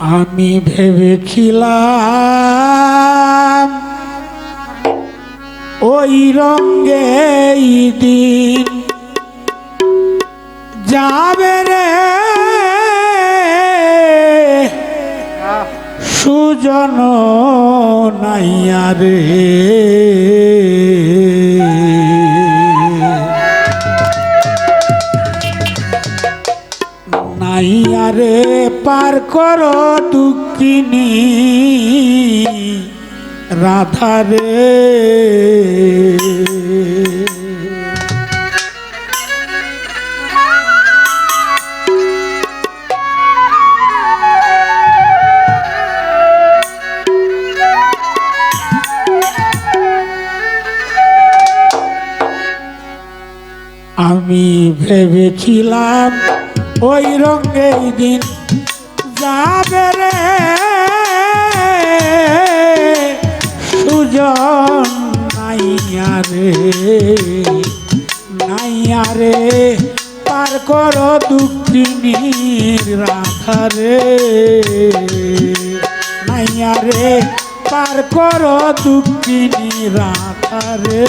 আমি ভেবেছিলাম ওই রঙ্গে দিন যাবে রে। সুজন নাইয়া রে। নাইয়া পার করো দুঃখিনী। রাধা রে। আমি ভেবেছিলাম ওই রঙেই দিন যাবে রে। সুজন নাইয়া রে নাইয়া রে, পার করো দুঃখিনীর রাধা রে। নাইয়া রে, পার করো দুঃখিনী রাধা রে।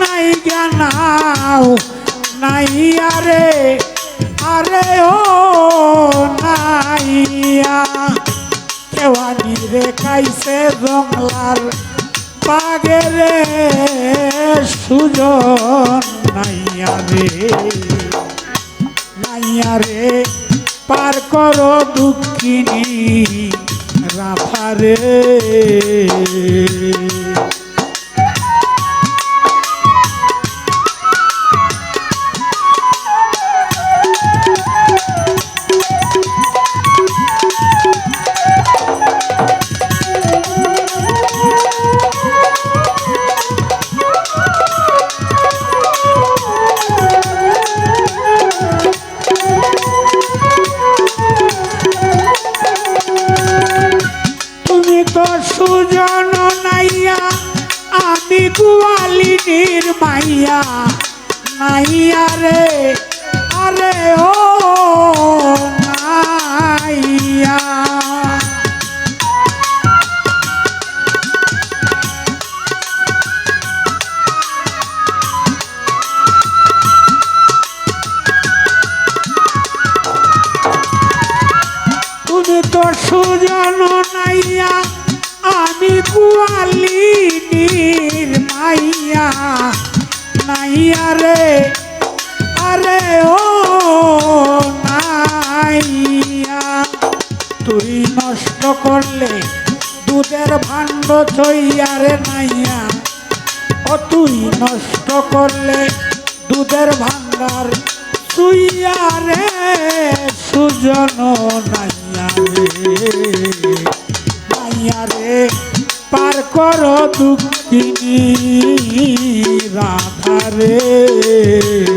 নাই জানাও, নাই আরে আরে ও নাইয়া। কেওয়ানি রে কাইছে জংলার পাগেরে সুজন নাইয়া রে। নাইয়া রে, পার করো দুঃখিনী রাধা তুমি তো সুজন নাইয়া আমি গোয়ালিনীর মাইয়া। নাইয়া রে আরে ও সুজন নাইয়া, আমি কুয়ালিনীর মাইয়া। নাইয়া রে, আরে ও নাইয়া। তুই নষ্ট করলে দুধের ভাণ্ড ছইয়া রে নাইয়া। ও তুই নষ্ট করলে দুধের ভান্ডার তুইয়া রে সুজন নাইয়া রে। নাইয়া রে পার কর দুঃখিনী রাধা রে।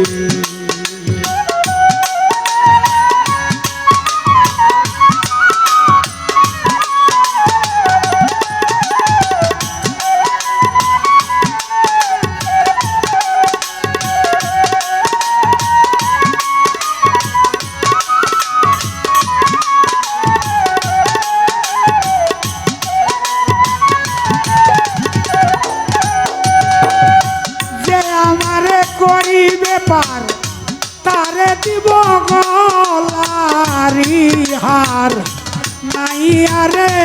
পার তারে দিব গলারি হার নাই আরে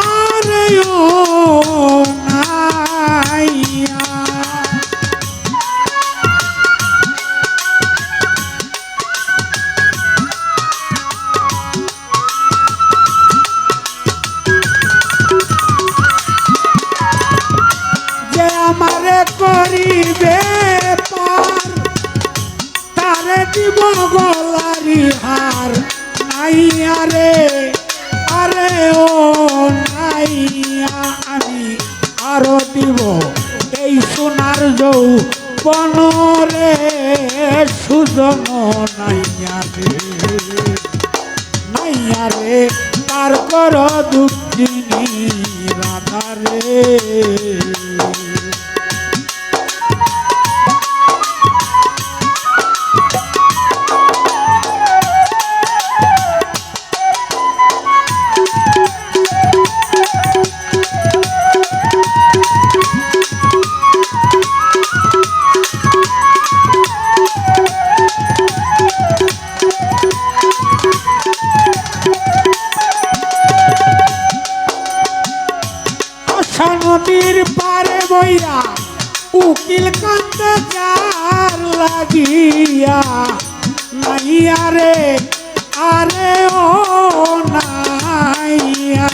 আর ও নাইয়া baby. দিব গলারি হার। নাইয়া রে আরে ও নাইয়া আমি আরও দিব। এই সোনার যৌ বনরে সুজন নাইয়া রে নাইয়া রে তার কর দুঃখিনী রাধা নদীর পারে বইয়া উকিল কান্দে যার লাগিয়া। নাইয়া রে, আরে ও নাইয়া।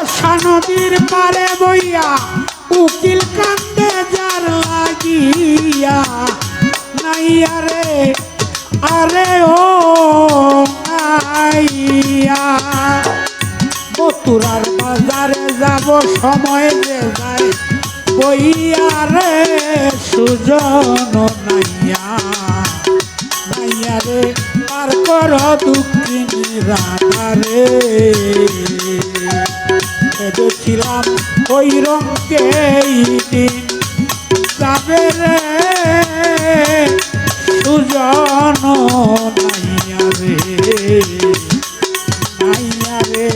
আশা নদীর পারে বইয়া উকিল কান্দে নাইয়া রে আরে ও নাইয়া মতুরার বাজারে যাব, সময় যে যায়। বইয়া রে সুজন নাইয়া নাইয়া রে, পার কর দুঃখিনী রাধা রে ভেবেছিলাম ওই রঙকেই দিন যাবে রে। জন নাইয়া রে নাইয়া রে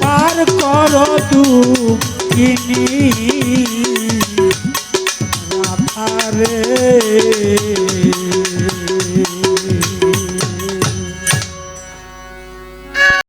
পার কর দু কিনি